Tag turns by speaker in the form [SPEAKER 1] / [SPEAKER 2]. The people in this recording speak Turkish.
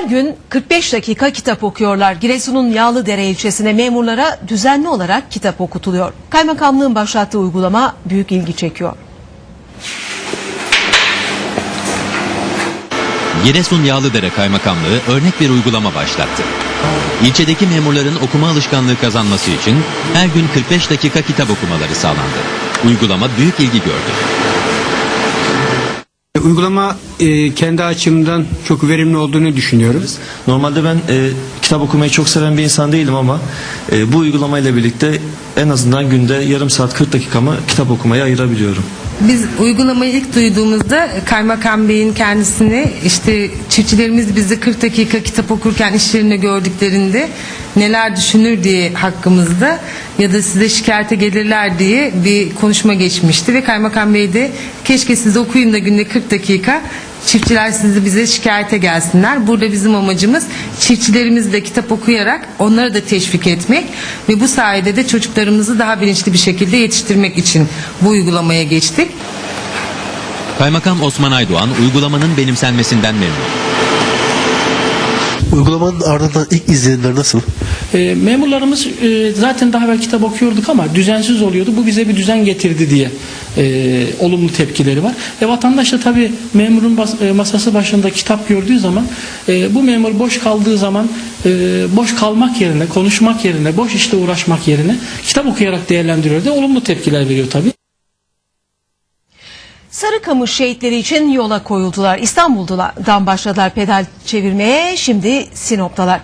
[SPEAKER 1] Her gün 45 dakika kitap okuyorlar. Giresun'un Yağlıdere ilçesine memurlara düzenli olarak kitap okutuluyor. Kaymakamlığın başlattığı uygulama büyük ilgi çekiyor.
[SPEAKER 2] Giresun Yağlıdere Kaymakamlığı örnek bir uygulama başlattı. İlçedeki memurların okuma alışkanlığı kazanması için her gün 45 dakika kitap okumaları sağlandı. Uygulama büyük ilgi gördü.
[SPEAKER 3] Uygulama e, kendi açımdan çok verimli olduğunu düşünüyorum.
[SPEAKER 4] Normalde ben e, kitap okumayı çok seven bir insan değilim ama e, bu uygulamayla birlikte en azından günde yarım saat 40 dakikamı kitap okumaya ayırabiliyorum.
[SPEAKER 5] Biz uygulamayı ilk duyduğumuzda Kaymakam Bey'in kendisini işte çiftçilerimiz bizi 40 dakika kitap okurken işlerinde gördüklerinde neler düşünür diye hakkımızda ya da size şikayete gelirler diye bir konuşma geçmişti ve Kaymakam Bey de keşke siz okuyun da günde 40 dakika çiftçiler sizi bize şikayete gelsinler. Burada bizim amacımız çiftçilerimizi kitap okuyarak onları da teşvik etmek ve bu sayede de çocuklarımızı daha bilinçli bir şekilde yetiştirmek için bu uygulamaya geçtik.
[SPEAKER 2] Kaymakam Osman Aydoğan uygulamanın benimsenmesinden memnun.
[SPEAKER 6] Uygulamanın ardından ilk izlenimler nasıl?
[SPEAKER 7] E, memurlarımız e, zaten daha evvel kitap okuyorduk ama düzensiz oluyordu. Bu bize bir düzen getirdi diye e, olumlu tepkileri var. E, vatandaş da tabii memurun bas- e, masası başında kitap gördüğü zaman e, bu memur boş kaldığı zaman e, boş kalmak yerine, konuşmak yerine, boş işte uğraşmak yerine kitap okuyarak değerlendiriyor da olumlu tepkiler veriyor tabii.
[SPEAKER 1] Sarıkamış şehitleri için yola koyuldular. İstanbul'dan başladılar pedal çevirmeye. Şimdi Sinop'talar.